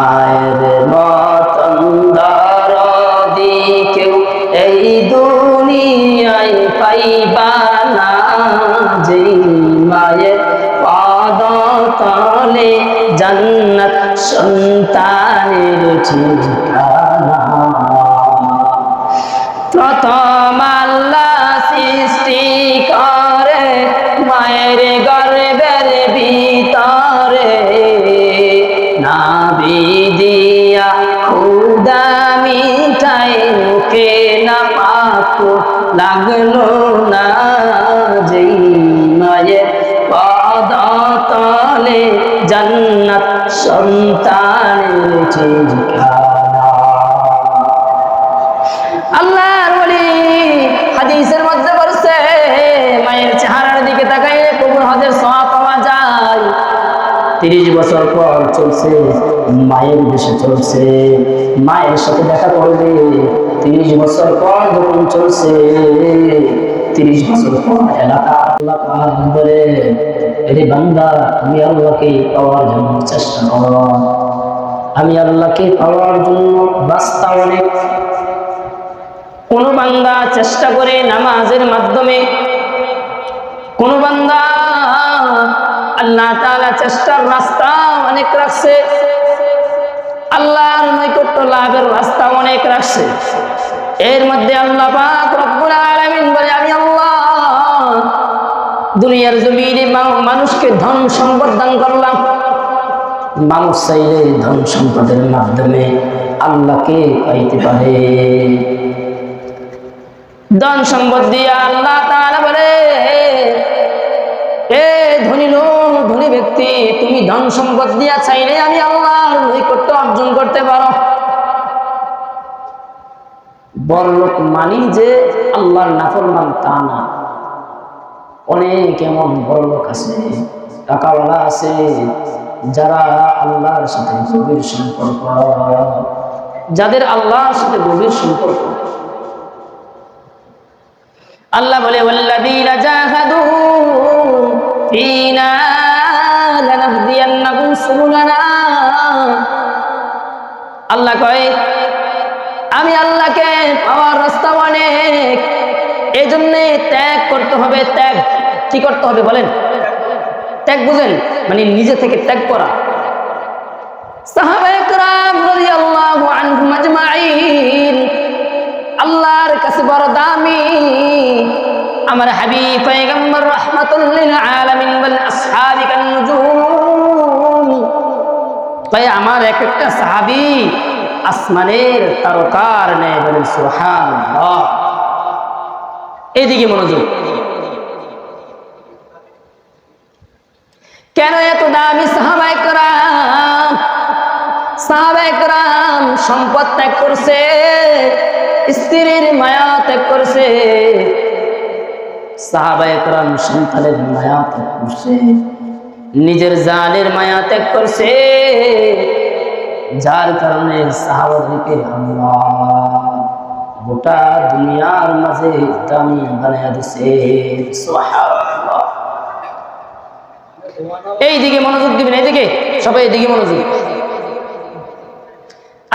আয়ের মতন দরদি কেউ এই দুনিয়ায় পাইবা না। যে মায়ের পদ তলে জান্নাত সন্তানের ঠিকানা মায়ের তিরিশ বছর পর চলছে, মায়ের দেশে চলছে। মায়ের সাথে দেখা করবে তিরিশ বছর পর যখন চলছে। তিরিশ বছর পর এলাকা আল্লাহ বলে এরে বান্দা তুমি আল্লাহকে পাওয়ার জন্য চেষ্টা করো। আমি আল্লাহকে পাওয়ার জন্য রাস্তা অনেক। কোন বান্দা চেষ্টা করে নামাজের মাধ্যমে, কোন বান্দা আল্লাহ তাআলা চেষ্টার রাস্তা অনেক রাখছে, আল্লাহর নৈকট্য লাভের রাস্তা অনেক রাখছে। এর মধ্যে আল্লাহ বলে, আমি আল্লাহ দুনিয়ার জমিনে মানুষকে ধন সম্পদ দান করলাম মানুষ চাইলে ধন সম্পদের মাধ্যমে আল্লাহকে পাইতে পারে। ধন সম্পদ দিয়া আল্লাহ তাআলা বলে এ ধনী লোক, ধনী ব্যক্তি, তুমি ধন সম্পদ দিয়া চাইলে আমি আল্লাহর নৈকট্য অর্জন করতে পারো। বড় লোক মানি যে আল্লাহর নাফরমান তা না। অনেক এমন বড় লোক আছে, টাকাওয়ালা আছে যারা আল্লাহর সাথে গভীর সম্পর্ক। যাদের আল্লাহর সাথে গভীর সম্পর্ক। আল্লাহ বলে আল্লাহ কয়, আমি আল্লাহকে পাওয়ার রাস্তা অনেক। এই জন্য ত্যাগ করতে হবে। ত্যাগ কি করতে হবে বলেন? ত্যাগ বুঝেন মানে নিজে থেকে ত্যাগ করা। আল্লাহর দামি আমার তাই আমার এক একটা সাহাবী আসমানের তারকার ন্যায় বলেন, সুবহানাল্লাহ। এইদিকে মনোযোগ। কেন এত দামি সাহাবায়ে কেরাম? সাহাবায়ে কেরাম সম্পদ ত্যাগ করছে, স্ত্রীর মায়া ত্যাগ করছে। সাহাবায়ে কেরাম সন্তানের মায়া ত্যাগ করছে, নিজের জানের মায়া ত্যাগ করছে। যার কারণে সাহাবাদিকে আল্লাহ গোটা দুনিয়ার মাঝে দামি বানাইয়া দিছে। সুবহানাল্লাহ। এই দিকে মনোযোগ দিবেন, এইদিকে। সবাই এইদিকে মনোযোগ।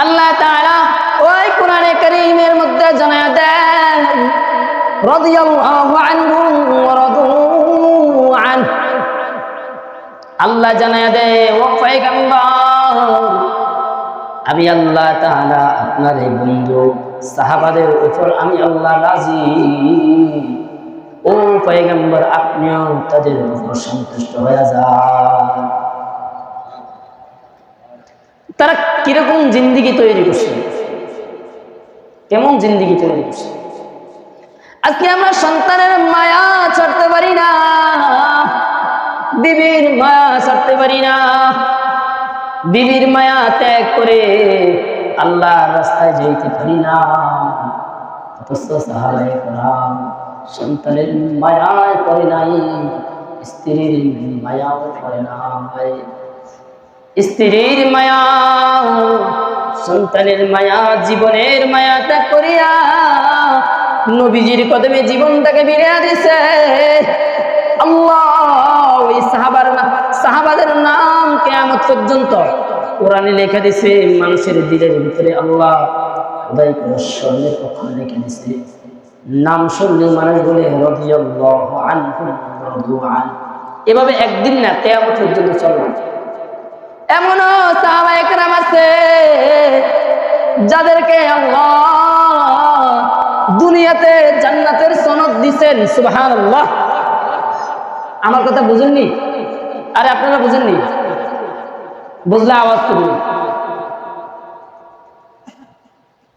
আল্লাহ তাআলা ওই কোরআনে কারীমের মধ্যে জানায়া দেন, রাদিয়াল্লাহু আনহুম ওয়া রাদু আন। আল্লাহ জানায়া দেয়, ও পয়গম্বর, আমি আল্লাহ তাআলা আপনার এই বন্ধু, সাহাবাদের উপর আমি আল্লাহ রাজি। ও পয়গম্বর, আপনিও তাদের উপর সন্তুষ্ট হয়ে যান। তারা কীরকম জিন্দিগি তৈরি করছে? কেমন জিন্দিগি তৈরি করছে? আজকে আমরা সন্তানের মায়া ছাড়তে পারি না। বিবির মায়া ছাড়তে পারি না। বিবির মায়া ত্যাগ করে আল্লাহ রাস্তায় যেতে পারি না। সাহাবায়ে কেরাম সন্তানের মায়ায় করে নাই, স্ত্রীর মায়াও করে নাই। স্ত্রীর মায়া, সন্তানের মায়া, জীবনের মায়া ত্যাগ করিয়া নবীজির কদমে জীবনটাকে বিড়িয়া দিছে। আল্লাহ সাহাবার সাহাবাদের নাম কেয়ামত পর্যন্ত কোরআনে লেখা দিছে, মানুষের দিলের ভিতরে আল্লাহ খোদাই করে স্বর্ণের অক্ষর লেখা দিছে। নাম শুনলে মানুষ বলে এভাবে একদিন না তেয়ামত পর্যন্ত চলবে এমনও সাহাবা আছে, যাদেরকে আল্লাহ দুনিয়াতে জান্নাতের সনদ দিছেন, সুবহানাল্লাহ। আমার কথা বুঝেননি? আরে আপনারা বুঝেননি? বুঝলে আওয়াজ করুন।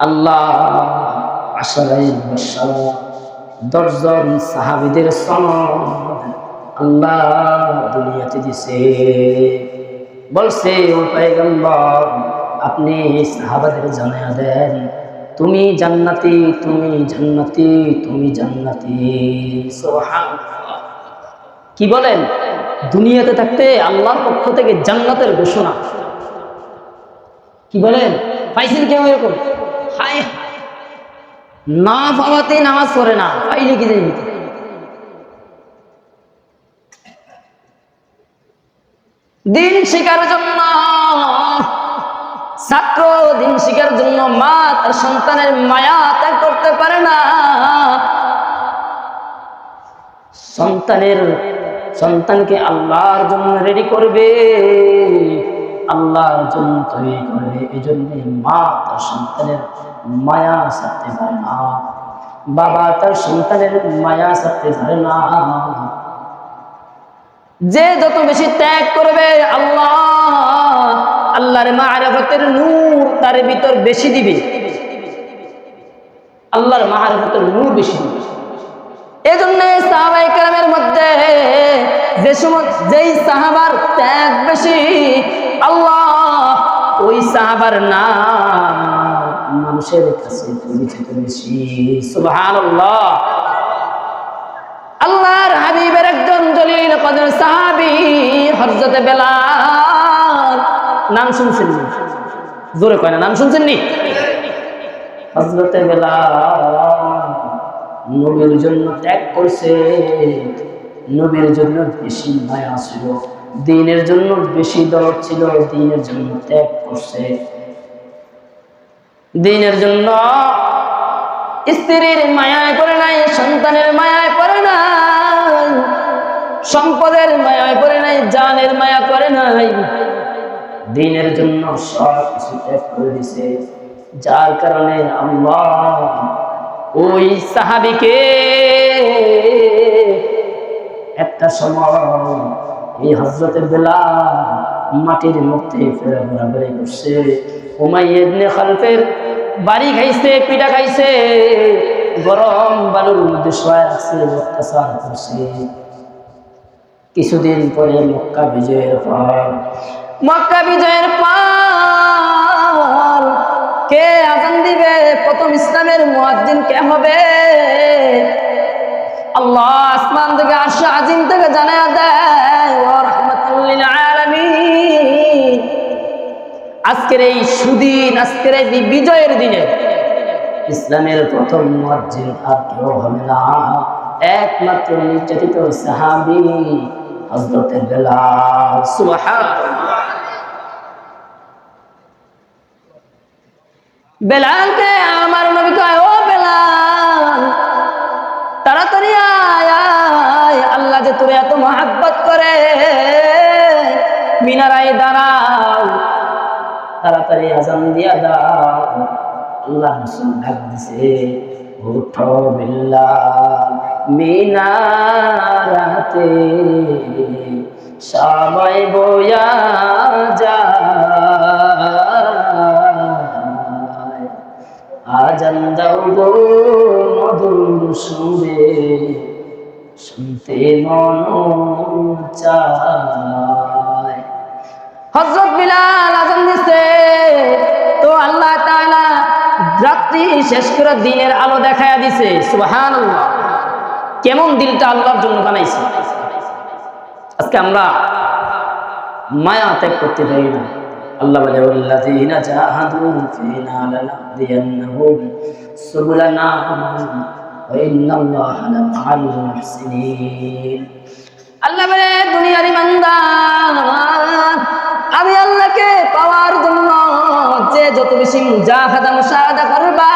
আল্লাহ দশজন সাহাবিদের আল্লাহ দুনিয়াতে দিছে। বলছে, ও পাইগম্বর আপনি সাহাবাদের জানায়া দেন। তুমি জান্নাতি তুমি জান্নাতি তুমি জান্নাতি। কি বলেন? দুনিয়াতে থাকতে আল্লাহর পক্ষ থেকে জান্নাতের ঘোষণা। কি বলেন? পাইছেন কেউ এরকম? হায়। না পাওয়াতে নামাজ পড়ে না পাইলে কি যাই দিন শিকার জন্য, ছাত্র দিন শিকার জন্য মা তার সন্তানের মায়া ত্যাগ করতে পারে না। সন্তানের, সন্তানকে আল্লাহর জন্য রেডি করবে। আল্লাহর জন্য তৈরি করবে এই জন্য মা তার সন্তানের মায়া ছাড়তে পারে না। বাবা তার সন্তানের মায়া ছাড়তে পারে না। যে যত বেশি ত্যাগ করবে, আল্লাহ আল্লাহর মাহারফতের নূর তার ভিতর বেশি দিবে। আল্লাহর মাহারফতের নূর বেশি দিবে। এজন্য যে সময় যেই সাহাবার ত্যাগ বেশি, আল্লাহ ওই সাহাবার নাম মানুষের কাছে পরিচিত বেশি। সুবহানাল্লাহ। আল্লাহর হাবিবের একজন জলিল কদর সাহাবী হযরতে বেলাল। নাম শুনছেন জোরে কয় না, নাম শুনছেন নি? হযরতে বেলাল নবীর জন্য ত্যাগ করছে। নবীর জন্য বেশি মায়া ছিল, দিনের জন্য বেশি দরদ ছিল, দিনের জন্য ত্যাগ করছে। দিনের জন্য স্ত্রীর মায়ায় পড়ে নাই, সন্তানের মায়ায় পড়ে নাই, সম্পদের মায়ায় পড়ে নাই, জানের মায়া করে নাই। দিনের জন্য সব কিছু ত্যাগ করে দিছে। যার কারণে আল্লাহ ওই সাহাবিকে একটা সময় এই হজরতের বেলা মাটির মধ্যে ফেরা ঘোরাঘুরি করছে। উমাইয়েদনে খালফের বাড়ি খাইছে, পিঠা খাইছে, গরম বালুর মধ্যে শোয়া রাখছে, অত্যাচার করছে। কিছুদিন পরে মক্কা বিজয়ের পর মক্কা বিজয়ের পর কে আজান দিবে? প্রথম ইসলামের মুয়াজ্জিন কে হবে? আল্লাহ আসমান থেকে আসে আজিম থেকে জানায়া দেয় আজকের এই সুদিন, আজকের এই বিজয়ের দিনে ইসলামের প্রথম মুয়াজ্জিন আর কেউ হবে না। একমাত্র নির্যাতিত সাহাবী বেলাল। সুবহানাল্লাহ। বেলালকে আমার নবী যে তোরে এত মহাব্বত করে। মিনারায় দাঁড়াও, তাড়াতাড়ি আজান দিয়া দাও। আল্লাহ রসুল ডাক দিছে, উঠো বিল্লাল মিনারাতে সবাই বয়া যায়। আজান দাও গো মধুর সুরে। শুনতে মন চায়। হজরত বিলাল আজান দিছে, তো আল্লাহ তাআলা রাত্রি শেষ করে দিনের আলো দেখায়া দিছে, সুবহানাল্লাহ। কেমন দিলটা আল্লাহর জন্য বানাইছে? আজকে আমরা মায়া ত্যাগ করতে পারি না। আল্লাহ বলে, ওয়াল্লাযীনা জাহাদু ফীনা লানাহদিয়ান্নাহুম সুবুলানা আল্লাহ বলে, দুনিয়ার ইমানদার, আমি আল্লাহকে পাওয়ার বেশি মুজাহাদা, মুশাহাদা করবা,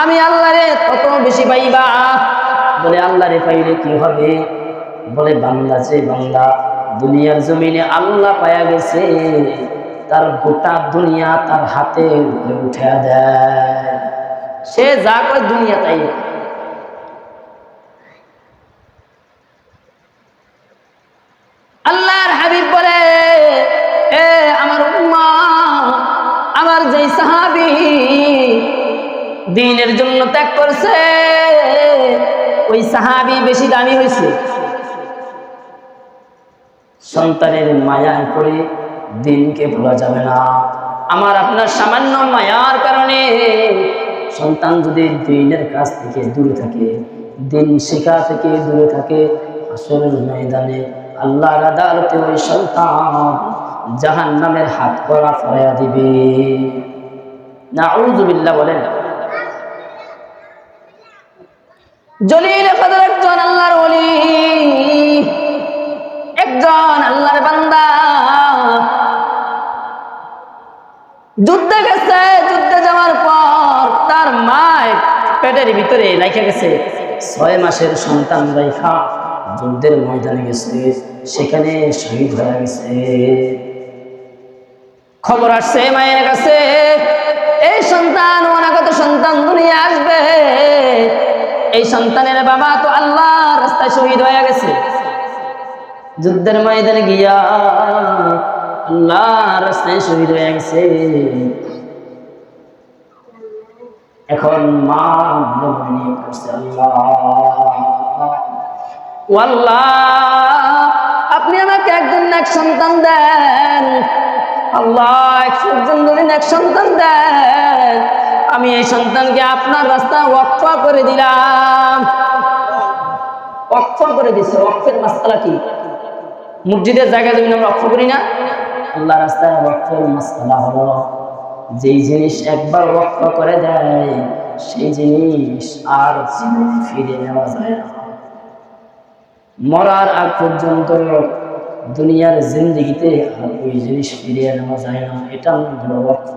আমি আল্লাহরে তত বেশি পাইবা। বলে, আল্লাহরে পাইলে কি হবে? বলে বাংলা যে বাংলা দুনিয়ার জমিনে আল্লাহ পায়া গেছে, তার গোটা দুনিয়া তার হাতে উঠে দেয়। সে যা করে দুনিয়া তাই। আল্লাহর হাবিব বলে, এ আমার উম্মা, আমার যেই সাহাবি দিনের জন্য ত্যাগ করছে, ওই সাহাবি বেশি দামি হয়েছে। সন্তানের মায়ায় পড়ে দিনকে ভোলা যাবে না। আমার আপনার সামান্য মায়ার কারণে সন্তান যদি দিনের কাছ থেকে দূরে থাকে, দিন শিখা থেকে দূরে থাকে, আসরের ময়দানে আল্লাহর আদালতে ওই সন্তান জাহান নামের হাত করা ফয়া দিবে। না বলেন। একজন আল্লাহর ওলি, একজন আল্লাহর বান্দা। যুদ্ধে গেছে তার মায় পেটের ভিতরে রাইখা গেছে। ছয় মাসের সন্তান রাইখা যুদ্ধের ময়দানে গেছে, সেখানে শহীদ হয়ে গেছে। খবর আসছে মায়ের কাছে, এই সন্তান, অনাগত সন্তান দুনিয়া আসবে। এই সন্তানের বাবা তো আল্লাহ রাস্তায় শহীদ হয়ে গেছে। যুদ্ধের ময়দানে গিয়া আল্লাহ রাস্তায় শহীদ হয়ে গেছে। এখন মা আল্লাহ আপনি আমাকে একজন এক সন্তান দেন। আল্লাহ একজন যদি এক সন্তান দেন। আমি এই সন্তানকে আপনার রাস্তা ওয়াক্ফ করে দিলাম। ওয়াক্ফ করে দিছে, ওয়াক্ফের মাস্তালা কি? মসজিদের জায়গায় জমি আমরা অক্ষ করি না? আল্লাহ রাস্তায় ওয়াক্ফের মাস্তালা হলো। যেই জিনিস একবার ওয়াক্ফ করে দেয়, সেই জিনিস আর ফিরে নেওয়া যায় না। মরার আগ পর্যন্ত দুনিয়ার জিন্দিগিতে আর ওই জিনিস ফিরিয়ে নেওয়া যায় না, এটা হলো ওয়াক্ফ।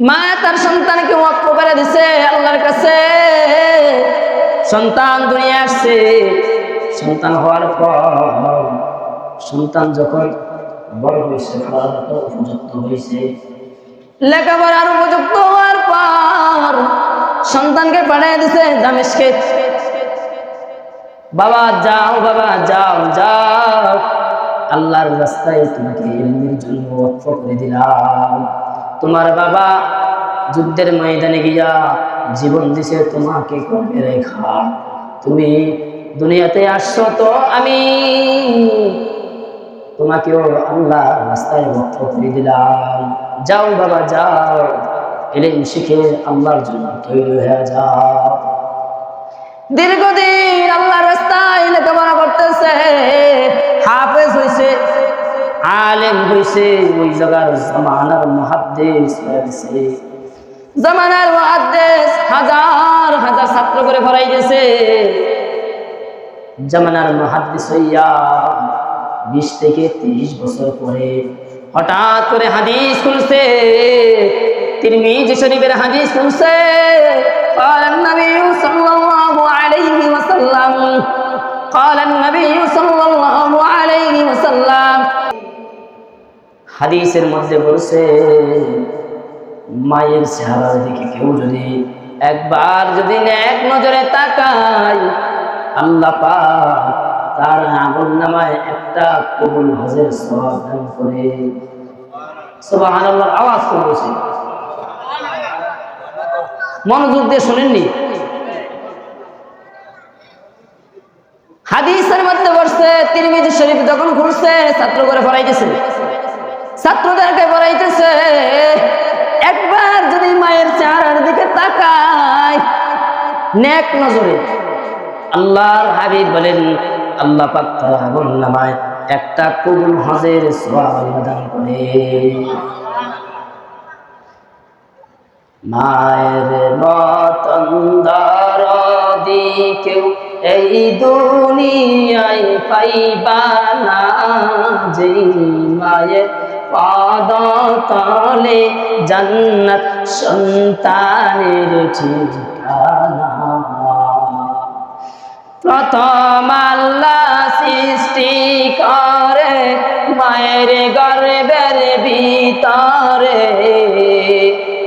মা তার সন্তানকে ওয়াক্ফ করে দিছে আল্লাহর কাছে। সন্তান দুনিয়া আসছে, সন্তান হওয়ার পর সন্তান যখন বড় হয়েছে পড়ালেখা উপযুক্ত হয়েছে লেখাপড়ার উপযুক্ত হওয়ার পর সন্তানকে পাঠিয়ে দিছে দামেশকে। বাবা, যাও বাবা, যাও যাও। আল্লাহর রাস্তায় তোমাকে এলমের জন্য ওয়াক্ফ করে দিলাম। তোমার বাবা যুদ্ধের ময়দানে গিয়া জীবন দিছে তোমাকে করবে রেখা। তুমি দুনিয়াতে আসছো তো আমি তোমাকেও আল্লাহ রাস্তায় ওয়াক্ফ করে দিলাম। যাও বাবা, যাও। এলেন শিখে আল্লাহর জন্য তৈরি হয়ে যাও। দীর্ঘদিন আল্লাহ রাস্তায় লেখাপড়া করতেছে। হাফেজ হয়েছে আলেম হয়েছে ওই জায়গার জামানার মহাদ্দেশ হয়েছে জামানার মহাদ্দেশ হাজার হাজার ছাত্র করে ভরাই গেছে। জামানার মহাদ্দেশ হইয়া বিশ থেকে তিরিশ বছর পরে হঠাৎ করে হাদিস খুলছে তিরমিজ শরীফের হাদিস খুলছে قال النبي صلى الله عليه وسلم قال النبي صلى الله عليه وسلم হাদিসের মধ্যে বলছে মায়ের চেহারার দিকে কেউ যদি একবার যদি এক নজরে তাকায় আল্লাহ পাক তার আমল নামায় একটা কবুল হজের সওয়াব দান করে। আওয়াজ করে বলছে মনোযোগ দিয়ে শুনেননি? হাদিসের মধ্যে বসছে শরীফ যখন ঘুরছে ছাত্র করে পড়াইতেছে। ছাত্রদেরকে পড়াইতেছে, একবার যদি মায়ের চেহারার দিকে তাকায়, নেক নজরে। আল্লাহর হাবিব বলেন আল্লাহ পাক তার নামায় একটা কবুল হজের সওয়াব আল্লাহ দান করে। মায়ের মতন দরদি কেউ এই দুনিয়ায় পাইবা না যে মায়ের পদতলে জান্নাত সন্তানের ঠিকানা প্রথম আল্লাহ সৃষ্টি করে, মায়ের গর্বের ভিতরে।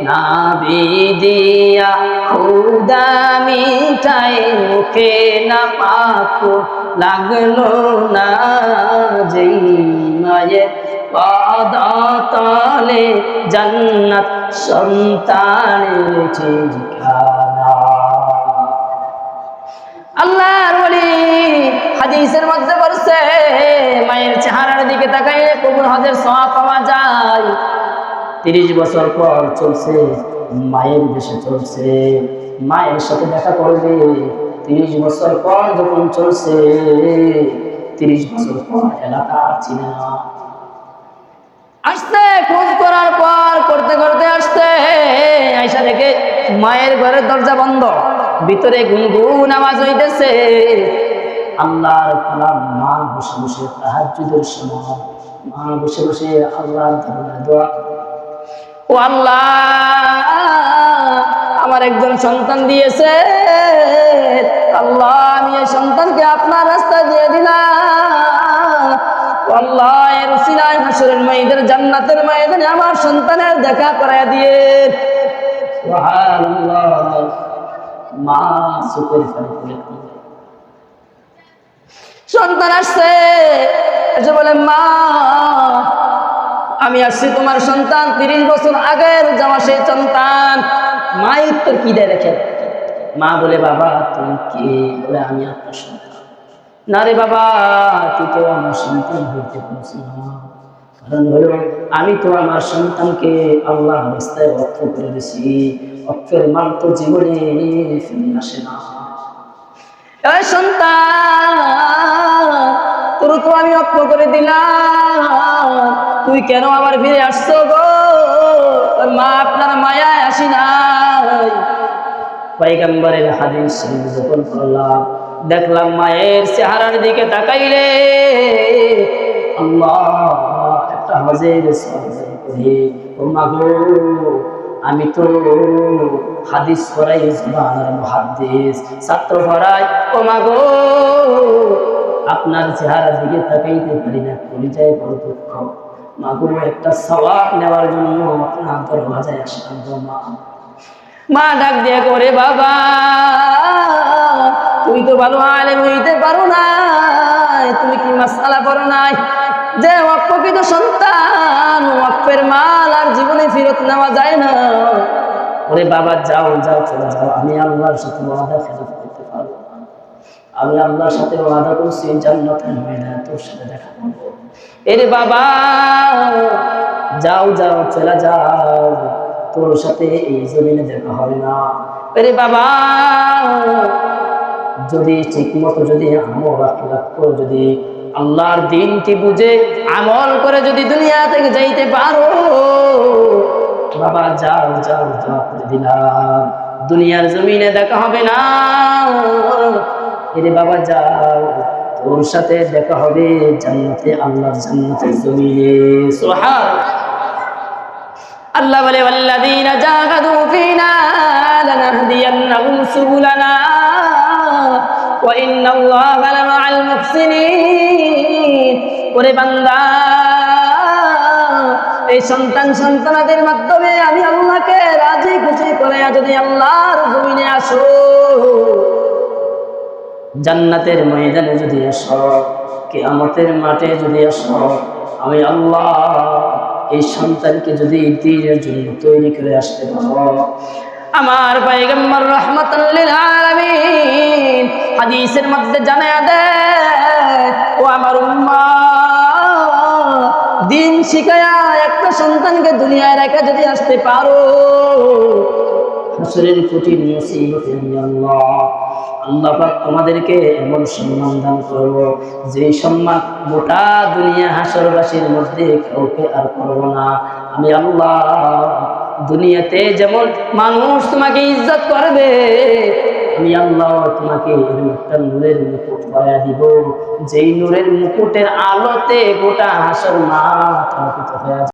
নাবি দিয়া খুদা মিঠাই মুখে না পাক, লাগল না যেই মায়ের পদতলে জান্নাত সন্তানের ওলি হাদিসের মধ্যে বলছে, মায়ের চেহারার দিকে তাকাইলে কবুল হজের সওয়াব পাওয়া যায়। তিরিশ বছর পর চলছে, মায়ের দেশে চলছে, মায়ের সাথে দেখা করবে। তিরিশ বছর পর যখন চলছে, তিরিশ বছর পর এলাকা চিনে আসতে খোঁজ করার পর করতে করতে আসতে আইসা দেখে মায়ের ঘরের দরজা বন্ধ, ভিতরে গুনগুন আওয়াজ হইতেছে। আল্লাহর কালাম মা বসে বসে তাহাজ্জুদের সময় মা বসে বসে আল্লাহর দরবারে দোয়া। ও আল্লাহ আমার একজন সন্তান দিয়েছে। আল্লাহ আমি এই সন্তানকে আপনার রাস্তা দিয়ে দিলাম। আল্লাহ এর উসিলায় হাসরের মাইদের জান্নাতের ময়দানে আমার সন্তানের দেখা করায় দিয়ে। মা ফেলে কাঁদে। সন্তান আসছে। এসে বলে, মা, আমি আসছি তোমার সন্তান। তিরিশ বছর আগের যাওয়া সেই সন্তান। মা উত্তর কি দেয় দেখেন? মা বলে, বাবা, তুমি কে? বলে, আমি আপনার সন্তান। না রে বাবা, তুই তো আমার সন্তান হইতে পারছি না। কারণ হলো, আমি তো আমার সন্তানকে আল্লাহ রাস্তায় অর্থ করে দিছি। অর্থের মান তো জীবনে ফিরে আসে না। সন্তান, তোর তো আমি অক্ষ করে দিলাম। তুই কেন আবার ফিরে আসছো গো? মা আপনার মায়ায় আসি নাই। পয়গম্বরের হাদিস পড়লাম, দেখলাম মায়ের চেহারার দিকে তাকাইলে আল্লাহ একটা হজের ও মাগো আমি তো হাদিস পড়াই জুবানার মহাদিস ছাত্র পড়াই ও মাগো আপনার চেহারা দিকে তাকাইতে পারি না পরিচয় বড় দুঃখ মাগো, একটা সবাব নেওয়ার জন্য আপনার দরওয়াজায় আসলাম, গো মা। মা ডাক দিয়ে করে, বাবা তুই তো ভালো আলেম হইতে পারো না তুমি কি মাসালা পারো নাই? যে অপ্রকৃত সন্তান অপ্পের মাল আর জীবনে ফেরত নেওয়া যায় না। ওরে বাবা, যাও যাও, চলে যাও। আমি আল্লাহর সাথে ওয়াদা ফেরত করতে পারব আমি আল্লাহর সাথে ওয়াদা করছি জান্নাতের ময়দানে তোর সাথে দেখা এরে বাবা, যাও যাও, চলে যাও। তোর সাথে এই জমিনে দেখা হবে না। আরে বাবা, যদি ঠিক মতো যদি আমল করে যদি আল্লাহর দিনটি বুঝে আমল করে যদি দুনিয়া থেকে যাইতে পারো। বাবা, যাও যাও যাও দিলাম দুনিয়ার জমিনে দেখা হবে না। এরে বাবা, যাও, তোর সাথে দেখা হবে জান্নাতে, আল্লাহর জান্নাতের জমিনে। সুবহান আল্লাহ বলে, ওয়াল্লাযীনা জাহাদু ফীনা লানাহদিয়ান্নাহুম সুবুলানা। ইন্নাল্লাহা লামাআল মুহসিনিন। ওরে বান্দা, এই সন্তান সন্তানাদের মাধ্যমে আমি আল্লাহকে রাজি খুশি করে যদি আল্লাহর জমিনে আসো, জান্নাতের ময়দানে যদি আসো, কিয়ামতের মাঠে যদি আসো, আমি আল্লাহ এই সন্তানকে যদি দিনের জন্য তৈরি করে আসতে পারো আমার পয়গম্বর রহমতুল্লিল আলামিন হাদিসের মধ্যে জানায়া দেয় ও আমার উম্মা দিন শিখায়া একটা সন্তানকে দুনিয়ায় রেখে যদি আসতে পারো, হাসরের কঠিন মুসিবতে আল্লাহ। আল্লাহ তোমাদেরকে এমন সম্মান দান করব যে সম্মান গোটা দুনিয়া হাসরবাসীর মধ্যে কাউকে আর করব না। আমি আল্লাহ দুনিয়াতে যেমন মানুষ তোমাকে ইজ্জত করবে, আমি আল্লাহ তোমাকে একটা নূরের মুকুট পরাইয়া দিব। যেই নূরের মুকুটের আলোতে গোটা হাসর মা যাবে